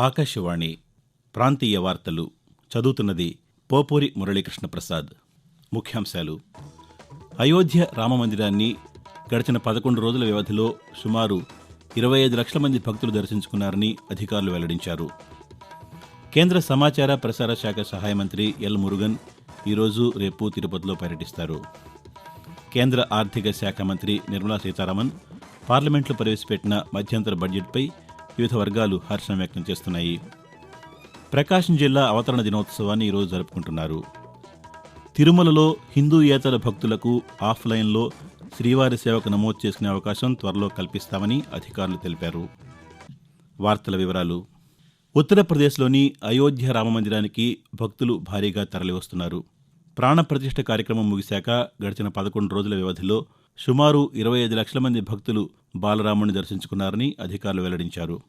ఆకాశవాణి ప్రాంతీయ వార్తలు చదువుతున్నది పోపూరి మురళీకృష్ణ ప్రసాద్ ముఖ్యాంశాలు. అయోధ్య రామమందిరాన్ని గడిచిన పదకొండు రోజుల వ్యవధిలో సుమారు ఇరవై ఐదు లక్షల మంది భక్తులు దర్శించుకున్నారని అధికారులు వెల్లడించారు. కేంద్ర సమాచార ప్రసార శాఖ సహాయ మంత్రి ఎల్ మురుగన్ ఈరోజు రేపు తిరుపతిలో పర్యటిస్తారు. కేంద్ర ఆర్థిక శాఖ మంత్రి నిర్మలా సీతారామన్ పార్లమెంట్లో ప్రవేశపెట్టిన మధ్యంతర బడ్జెట్పై వివిధ వర్గాలు హర్షం వ్యక్తం చేస్తున్నాయి. ప్రకాశం జిల్లా అవతరణ దినోత్సవాన్ని ఈరోజు జరుపుకుంటున్నారు. తిరుమలలో హిందూయేతర భక్తులకు ఆఫ్లైన్లో శ్రీవారి సేవకు నమోదు చేసుకునే అవకాశం త్వరలో కల్పిస్తామని అధికారులు తెలిపారు. వార్తల వివరాలు. ఉత్తరప్రదేశ్లోని అయోధ్య రామమందిరానికి భక్తులు భారీగా తరలివస్తున్నారు. ప్రాణప్రతిష్ఠ కార్యక్రమం ముగిశాక గడిచిన పదకొండు రోజుల వ్యవధిలో సుమారు ఇరవై ఐదు లక్షల మంది భక్తులు బాలరాముని దర్శించుకున్నారని అధికారులు వెల్లడించారు.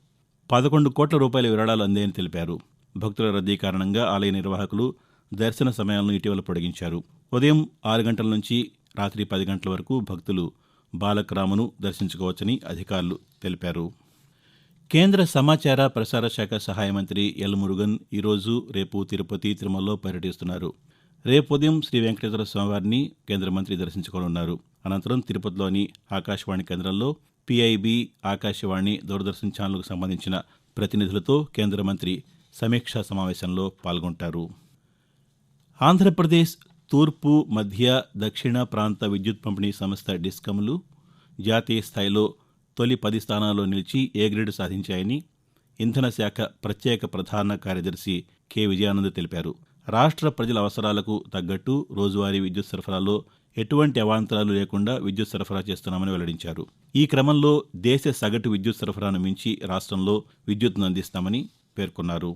పదకొండు కోట్ల రూపాయల విరాళాలు అందాయని తెలిపారు. భక్తుల రద్దీ కారణంగా ఆలయ నిర్వాహకులు దర్శన సమయాలను ఇటీవల పొడిగించారు. ఉదయం ఆరు గంటల నుంచి రాత్రి పది గంటల వరకు భక్తులు బాలకరామును దర్శించుకోవచ్చని అధికారులు తెలిపారు. కేంద్ర సమాచార ప్రసార శాఖ సహాయ మంత్రి ఎల్ మురుగన్ ఈరోజు రేపు తిరుపతి తిరుమలలో పర్యటిస్తున్నారు. రేపు ఉదయం శ్రీ వెంకటేశ్వర స్వామివారిని కేంద్ర మంత్రి దర్శించుకోనున్నారు. అనంతరం తిరుపతిలోని ఆకాశవాణి కేంద్రంలో పీఐబీ ఆకాశవాణి దూరదర్శన్ ఛానల్కు సంబంధించిన ప్రతినిధులతో కేంద్ర మంత్రి సమీక్షా సమావేశంలో పాల్గొంటారు. ఆంధ్రప్రదేశ్ తూర్పు మధ్య దక్షిణ ప్రాంత విద్యుత్ పంపిణీ సంస్థ డిస్కమ్లు జాతీయ స్థాయిలో తొలి పది స్థానాల్లో నిలిచి ఏ గ్రేడ్ సాధించాయని ఇంధన శాఖ ప్రత్యేక ప్రధాన కార్యదర్శి కె. విజయానంద్ తెలిపారు. రాష్ట్ర ప్రజల అవసరాలకు తగ్గట్టు రోజువారీ విద్యుత్ సరఫరాలో ఎటువంటి అవాంతరాలు లేకుండా విద్యుత్ సరఫరా చేస్తున్నామని వెల్లడించారు. ఈ క్రమంలో దేశ సగటు విద్యుత్ సరఫరాను మించి రాష్ట్రంలో విద్యుత్తును అందిస్తామని పేర్కొన్నారు.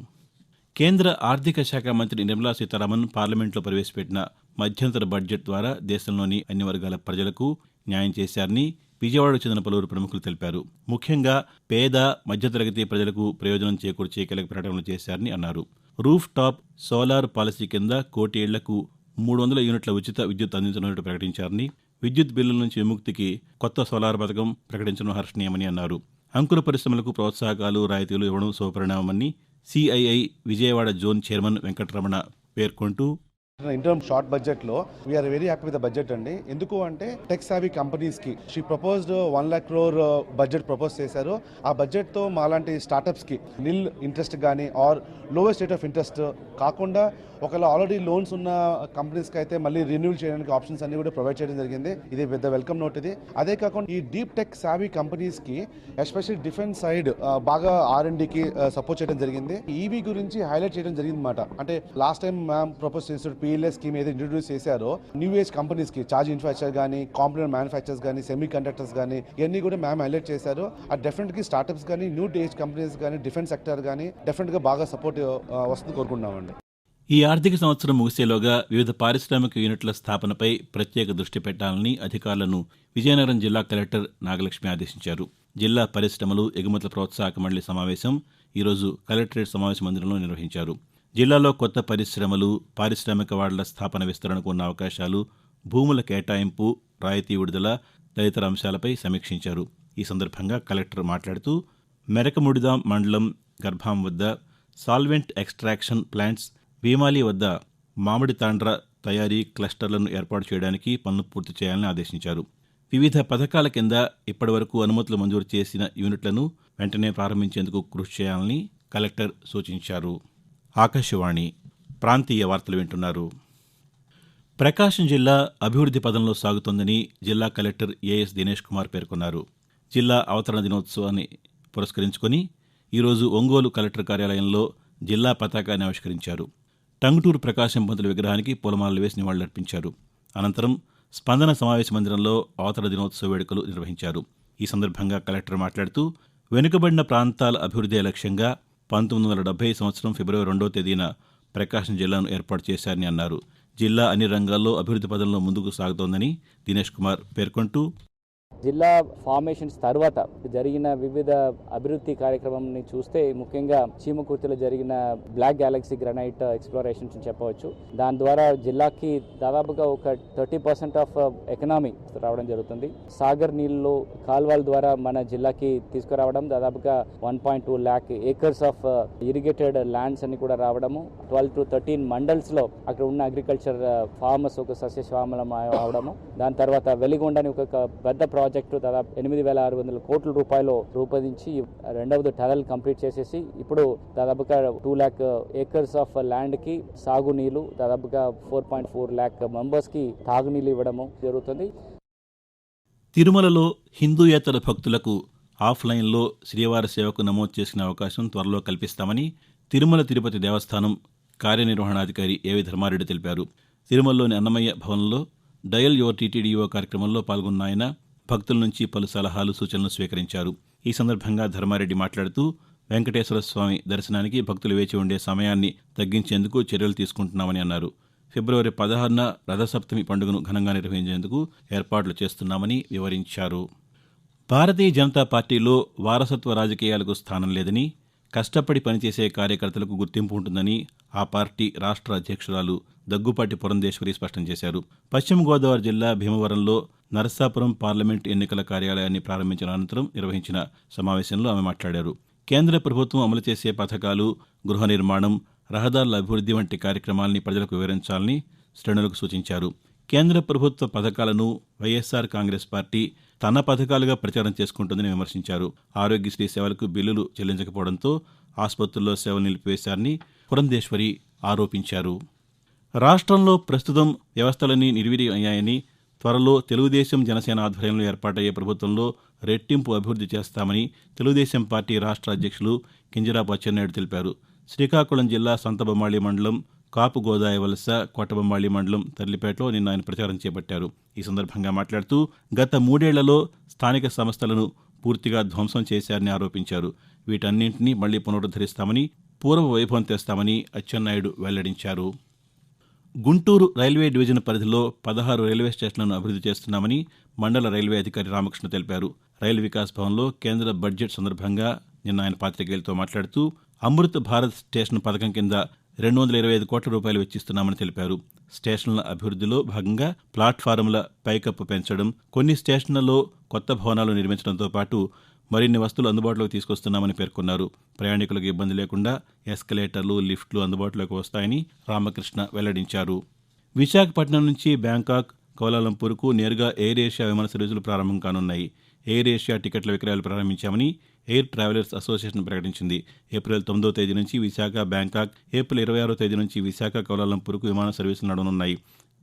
కేంద్ర ఆర్థిక శాఖ మంత్రి నిర్మలా సీతారామన్ పార్లమెంట్లో ప్రవేశపెట్టిన మధ్యంతర బడ్జెట్ ద్వారా దేశంలోని అన్ని వర్గాల ప్రజలకు న్యాయం చేశారని విజయవాడకు చెందిన పలువురు ప్రముఖులు తెలిపారు. ముఖ్యంగా పేద మధ్యతరగతి ప్రజలకు ప్రయోజనం చేకూర్చే కీలక ప్రకటనలు చేశారని అన్నారు. రూఫ్ టాప్ సోలార్ పాలసీ కింద కోటి ఏళ్ళకు మూడు వందల యూనిట్ల ఉచిత విద్యుత్ అందించనున్నట్టు ప్రకటించారని విద్యుత్ బిల్లుల నుంచి విముక్తికి కొత్త సోలార్ పథకం ప్రకటించడం హర్షణీయమని అన్నారు. అంకుర పరిశ్రమలకు ప్రోత్సాహకాలు రాయితీలు ఇవ్వడం శుభపరిణామమని CII Vijayawada zone chairman Venkataramana పేర్కొంటూ ఇంటర్మ్ షార్ట్ బడ్జెట్లో we are very happy with budget అండి. ఎందుకు అంటే టెక్ సావీ కంపెనీస్కి she proposed one lakh crore budget propose చేశారు. ఆ బడ్జెట్తో మాలాంటి స్టార్టప్స్కి నిల్ ఇంట్రెస్ట్ కానీ or lowest rate of interest కాకుండా ఒకవేళ ఆల్రెడీ లోన్స్ ఉన్న కంపెనీస్కి అయితే మళ్ళీ రిన్యూల్ చేయడానికి ఆప్షన్స్ అన్ని కూడా ప్రొవైడ్ చేయడం జరిగింది. ఇది పెద్ద వెల్కమ్ నోట్ ఇది. అదే కాకుండా ఈ డీప్ టెక్ సావీ కంపెనీస్కి ఎస్పెషల్లీ డిఫెన్స్ సైడ్ బాగా ఆర్ అండ్కి uh, సపోర్ట్ చేయడం జరిగింది. ఈవీ గురించి హైలైట్ చేయడం జరిగింది అనమాట అంటే లాస్ట్ టైం మ్యామ్ ప్రపోజ్ చేసిన పిఎల్ఎస్ స్కీమ్ ఏదైతే ఇంట్రొడ్యూస్ చేశారో న్యూ ఏజ్ కంపెనీస్కి చార్జ్ ఇన్ఫ్రాస్ట్రక్చర్ కానీ కాంపిటెంట్ మ్యానుఫ్యాక్చర్స్ కానీ సెమీ కండక్టర్స్ కానీ ఇవన్నీ కూడా మ్యామ్ హైలైట్ చేశారు. ఆ డెఫినెట్గా స్టార్టప్స్ కానీ న్యూ ఏజ్ కంపెనీస్ కానీ డిఫెన్స్ సెక్టర్ కానీ డెఫినెట్గా బాగా సపోర్ట్ వస్తుంది కోరుకుంటున్నామండి. ఈ ఆర్థిక సంవత్సరం ముగిసేలోగా వివిధ పారిశ్రామిక యూనిట్ల స్థాపనపై ప్రత్యేక దృష్టి పెట్టాలని అధికారులను విజయనగరం జిల్లా కలెక్టర్ నాగలక్ష్మి ఆదేశించారు. జిల్లా పరిశ్రమలు ఎగుమతుల ప్రోత్సాహక మండలి సమావేశం ఈరోజు కలెక్టరేట్ సమావేశ మందిరంలో నిర్వహించారు. జిల్లాలో కొత్త పరిశ్రమలు పారిశ్రామిక వాడల స్థాపన విస్తరణకు ఉన్న అవకాశాలు భూముల కేటాయింపు రాయితీ విడుదల తదితర అంశాలపై సమీక్షించారు. ఈ సందర్భంగా కలెక్టర్ మాట్లాడుతూ మెరకముడిదాం మండలం గర్భాం వద్ద సాల్వెంట్ ఎక్స్ట్రాక్షన్ ప్లాంట్స్ భీమాలి వద్ద మామిడి తాండ్ర తయారీ క్లస్టర్లను ఏర్పాటు చేయడానికి పనులు పూర్తి చేయాలని ఆదేశించారు. వివిధ పథకాల కింద ఇప్పటివరకు అనుమతులు మంజూరు చేసిన యూనిట్లను వెంటనే ప్రారంభించేందుకు కృషి చేయాలని కలెక్టర్ సూచించారు. ఆకాశవాణి ప్రాంతీయ వార్తలు వింటున్నారు. ప్రకాశం జిల్లా అభివృద్ధి పదంలో సాగుతోందని జిల్లా కలెక్టర్ ఏఎస్ దినేష్ కుమార్ పేర్కొన్నారు. జిల్లా అవతరణ దినోత్సవాన్ని పురస్కరించుకొని ఈరోజు ఒంగోలు కలెక్టర్ కార్యాలయంలో జిల్లా పతాకాన్ని ఆవిష్కరించారు. టంగుటూరు ప్రకాశం పంతుల విగ్రహానికి పూలమాలలు వేసి నివాళులర్పించారు. అనంతరం స్పందన సమావేశ మందిరంలో అవతర దినోత్సవ వేడుకలు నిర్వహించారు. ఈ సందర్భంగా కలెక్టర్ మాట్లాడుతూ వెనుకబడిన ప్రాంతాల అభివృద్ధి లక్ష్యంగా పంతొమ్మిది వందల డెబ్బై సంవత్సరం ఫిబ్రవరి రెండవ తేదీన ప్రకాశం జిల్లాను ఏర్పాటు చేశారని అన్నారు. జిల్లా అన్ని రంగాల్లో అభివృద్ధి పదంలో ముందుకు సాగుతోందని దినేష్ కుమార్ పేర్కొంటూ జిల్లా ఫార్మేషన్స్ తర్వాత జరిగిన వివిధ అభివృద్ధి కార్యక్రమంని చూస్తే ముఖ్యంగా చీమకుర్తిలో జరిగిన బ్లాక్ గ్యాలక్సీ గ్రనైట్ ఎక్స్ప్లోరేషన్స్ చెప్పవచ్చు. దాని ద్వారా జిల్లాకి దాదాపుగా ఒక థర్టీ పర్సెంట్ ఆఫ్ ఎకనామీ రావడం జరుగుతుంది. సాగర్ నీళ్ళు కాల్వల ద్వారా మన జిల్లాకి తీసుకురావడం దాదాపుగా one point two lakh acres of irrigated lands అన్ని కూడా రావడము. ట్వెల్వ్ టు థర్టీన్ మండల్స్లో అక్కడ ఉన్న అగ్రికల్చర్ ఫార్మర్స్ ఒక సస్యశ్వామలం అవడము దాని తర్వాత వెలిగొండని ఒక పెద్ద ప్రాజెక్టు ప్రాజెక్టు దాదాపు ఎనిమిది వేల ఆరు వందల కోట్ల రూపాయలు రూపొందించి రెండవది టనల్ కంప్లీట్ చేసేసి ఇప్పుడు దాదాపుగా టూ ల్యాక్ ఏకర్స్ ఆఫ్ ల్యాండ్కి దాదాపుగా ఫోర్ పాయింట్ ఫోర్ ల్యాక్ మెంబర్స్కి తాగునీళ్ళు ఇవ్వడము జరుగుతుంది. తిరుమలలో హిందూయేతర భక్తులకు ఆఫ్లైన్లో శ్రీవారి సేవకు నమోదు చేసుకునే అవకాశం త్వరలో కల్పిస్తామని తిరుమల తిరుపతి దేవస్థానం కార్యనిర్వహణాధికారి ఏవి ధర్మారెడ్డి తెలిపారు. తిరుమలలోని అన్నమయ్య భవన్లో డయల్ యువర్ టీటీడీఓ కార్యక్రమంలో పాల్గొన్న ఆయన భక్తుల నుంచి పలు సలహాలు సూచనలు స్వీకరించారు. ఈ సందర్భంగా ధర్మారెడ్డి మాట్లాడుతూ వెంకటేశ్వర స్వామి దర్శనానికి భక్తులు వేచి ఉండే సమయాన్ని తగ్గించేందుకు చర్యలు తీసుకుంటున్నామని అన్నారు. ఫిబ్రవరి పదహారున రథసప్తమి పండుగను ఘనంగా నిర్వహించేందుకు ఏర్పాట్లు చేస్తున్నామని వివరించారు. భారతీయ జనతా పార్టీలో వారసత్వ రాజకీయాలకు స్థానం లేదని కష్టపడి పనిచేసే కార్యకర్తలకు గుర్తింపు ఉంటుందని ఆ పార్టీ రాష్ట్ర అధ్యక్షురాలు దగ్గుపాటి పురంధేశ్వరి స్పష్టం చేశారు. పశ్చిమ గోదావరి జిల్లా భీమవరంలో నరసాపురం పార్లమెంట్ ఎన్నికల కార్యాలయాన్ని ప్రారంభించిన అనంతరం నిర్వహించిన సమావేశంలో ఆమె మాట్లాడారు. కేంద్ర ప్రభుత్వం అమలు చేసే పథకాలు గృహ నిర్మాణం రహదారుల అభివృద్ధి వంటి కార్యక్రమాల్ని ప్రజలకు వివరించాలని శ్రేణులకు సూచించారు. కేంద్ర ప్రభుత్వ పథకాలను వైఎస్సార్ కాంగ్రెస్ పార్టీ తన పథకాలుగా ప్రచారం చేసుకుంటుందని విమర్శించారు. ఆరోగ్యశ్రీ సేవలకు బిల్లులు చెల్లించకపోవడంతో ఆసుపత్రుల్లో సేవలు నిలిపివేశారని పురంధేశ్వరి ఆరోపించారు. రాష్ట్రంలో ప్రస్తుతం వ్యవస్థలన్నీ నిర్వీర్యం అయ్యాయని త్వరలో తెలుగుదేశం జనసేన ఆధ్వర్యంలో ఏర్పాటయ్యే ప్రభుత్వంలో రెట్టింపు అభివృద్ధి చేస్తామని తెలుగుదేశం పార్టీ రాష్ట్ర అధ్యక్షులు కింజరాపు అచ్చెన్నాయుడు తెలిపారు. శ్రీకాకుళం జిల్లా సంతబొమ్మాళి మండలం కాపు గోదాయ వలస కొట్టబొమ్మాళి మండలం తర్లిపేటలో నిన్న ఆయన ప్రచారం చేపట్టారు. ఈ సందర్భంగా మాట్లాడుతూ గత మూడేళ్ళలో స్థానిక సంస్థలను పూర్తిగా ధ్వంసం చేశారని ఆరోపించారు. వీటన్నింటినీ మళ్ళీ పునరుద్ధరిస్తామని పూర్వ వైభవం తెస్తామని అచ్చెన్నాయుడు వెల్లడించారు. గుంటూరు రైల్వే డివిజన్ పరిధిలో పదహారు రైల్వే స్టేషన్లను అభివృద్ధి చేస్తున్నామని మండల రైల్వే అధికారి రామకృష్ణ తెలిపారు. రైలు వికాస్ భవన్లో కేంద్ర బడ్జెట్ సందర్భంగా నిన్న ఆయన పాతికేయులతో మాట్లాడుతూ అమృత్ భారత్ స్టేషన్ పథకం కింద రెండు వందల ఇరవై ఐదు కోట్ల రూపాయలు వెచ్చిస్తున్నామని తెలిపారు. స్టేషన్ల అభివృద్ధిలో భాగంగా ప్లాట్ఫారంల పైకప్పు పెంచడం కొన్ని స్టేషన్లలో కొత్త భవనాలు నిర్మించడంతో పాటు మరిన్ని వస్తువులు అందుబాటులోకి తీసుకొస్తున్నామని పేర్కొన్నారు. ప్రయాణికులకు ఇబ్బంది లేకుండా ఎస్కలేటర్లు లిఫ్ట్లు అందుబాటులోకి వస్తాయని రామకృష్ణ వెల్లడించారు. విశాఖపట్నం నుంచి బ్యాంకాక్ కౌలాలంపూర్కు నేరుగా ఎయిర్ ఏషియా విమాన సర్వీసులు ప్రారంభం కానున్నాయి. ఎయిర్ ఏషియా టికెట్ల విక్రయాలు ప్రారంభించామని ఎయిర్ ట్రావెలర్స్ అసోసియేషన్ ప్రకటించింది. ఏప్రిల్ తొమ్మిదో తేదీ నుంచి విశాఖ బ్యాంకాక్ ఏప్రిల్ ఇరవై ఆరో తేదీ నుంచి విశాఖ కౌలాలంపూర్కు విమాన సర్వీసులు నడవనున్నాయి.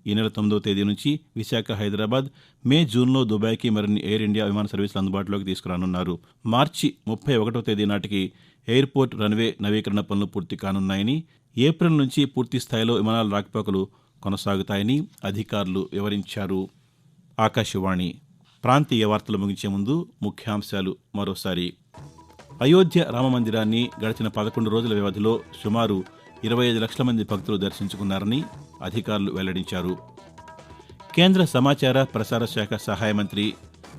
ఈ నెల తొమ్మిదో తేదీ నుంచి విశాఖ హైదరాబాద్ మే జూన్లో దుబాయ్కి మరిన్ని ఎయిర్ ఇండియా విమాన సర్వీసులు అందుబాటులోకి తీసుకురానున్నారు. మార్చి ముప్పై ఒకటో తేదీ నాటికి ఎయిర్పోర్ట్ రన్వే నవీకరణ పనులు పూర్తి కానున్నాయని ఏప్రిల్ నుంచి పూర్తి స్థాయిలో విమానాల రాకపోకలు కొనసాగుతాయని అధికారులు వివరించారు. ఆకాశవాణి ప్రాంతీయ వార్తలు ముగించే ముందు ముఖ్యాంశాలు మరోసారి. అయోధ్య రామమందిరాన్ని గడిచిన పదకొండు రోజుల వ్యవధిలో సుమారు ఇరవై ఐదు లక్షల మంది భక్తులు దర్శించుకున్నారని అధికారులు వెల్లడించారు. కేంద్ర సమాచార ప్రసార శాఖ సహాయ మంత్రి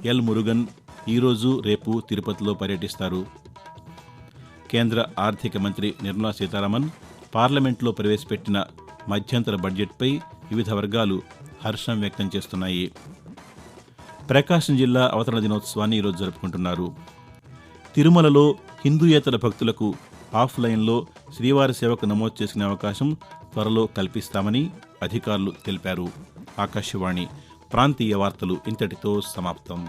ఎల్ మురుగన్ ఈరోజు రేపు తిరుపతిలో పర్యటిస్తారు. కేంద్ర ఆర్థిక మంత్రి నిర్మలా సీతారామన్ పార్లమెంట్లో ప్రవేశపెట్టిన మధ్యంతర బడ్జెట్పై వివిధ వర్గాలు హర్షం వ్యక్తం చేస్తున్నాయి. ప్రకాశం జిల్లా అవతరణ దినోత్సవాన్ని ఈరోజు జరుపుకుంటున్నారు. తిరుమలలో హిందూయేతర భక్తులకు ఆఫ్లైన్లో శ్రీవారి సేవకు నమోదు చేసుకునే అవకాశం త్వరలో కల్పిస్తామని అధికారులు తెలిపారు. ఆకాశవాణి ప్రాంతీయ వార్తలు ఇంతటితో సమాప్తం.